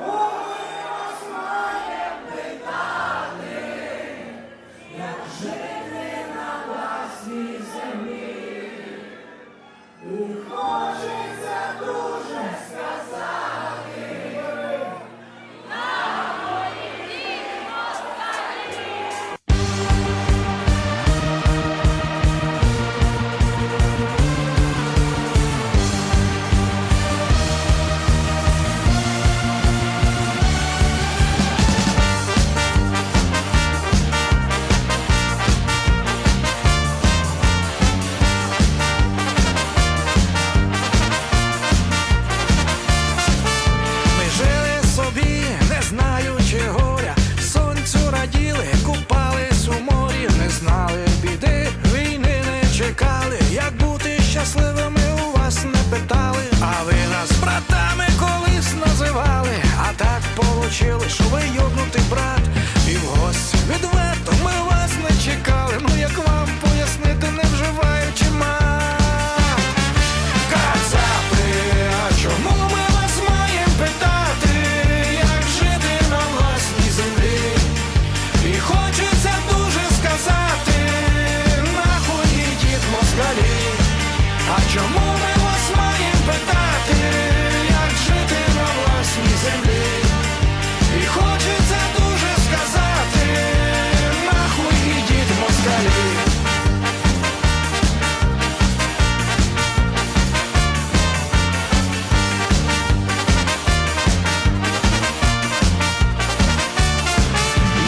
Ми щасливими у вас не питали. А ви нас братами колись називали, а так получили, що ви йобнутий брат, і в гості відверто ми вас не чекали. Ну як вам пояснити, не вживаючи мат? Кацапи, а чому ми вас маємо питати, як жити на власній землі? І хочеться дуже сказати, нахуй ідіть москалі. А чому ми вас маємо питати, як жити на власній землі? І хочеться дуже сказати, нахуй ідіть москалі.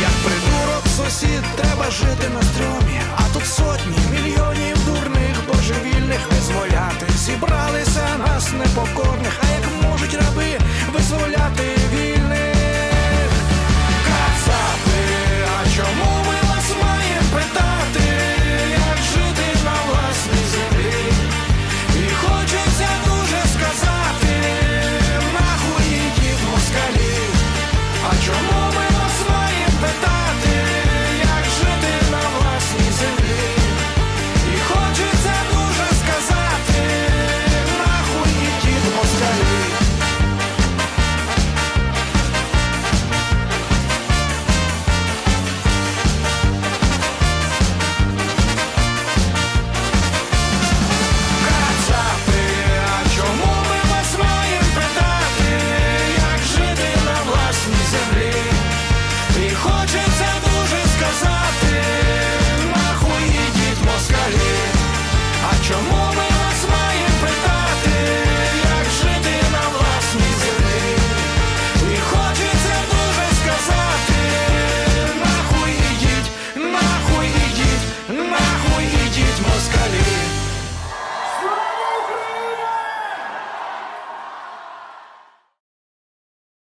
Як придурок сусід, треба жити на стрьомі, непокорних,